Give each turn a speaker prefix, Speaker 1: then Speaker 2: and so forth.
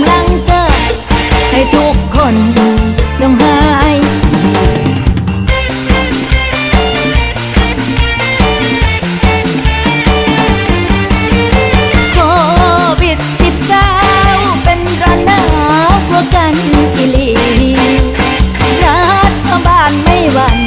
Speaker 1: ำลังใจให้ทุกคนต้องหายโควิดสิบเก้าเป็นระนาบกลัวกันกิลีรัฐบาลไม่หวั่น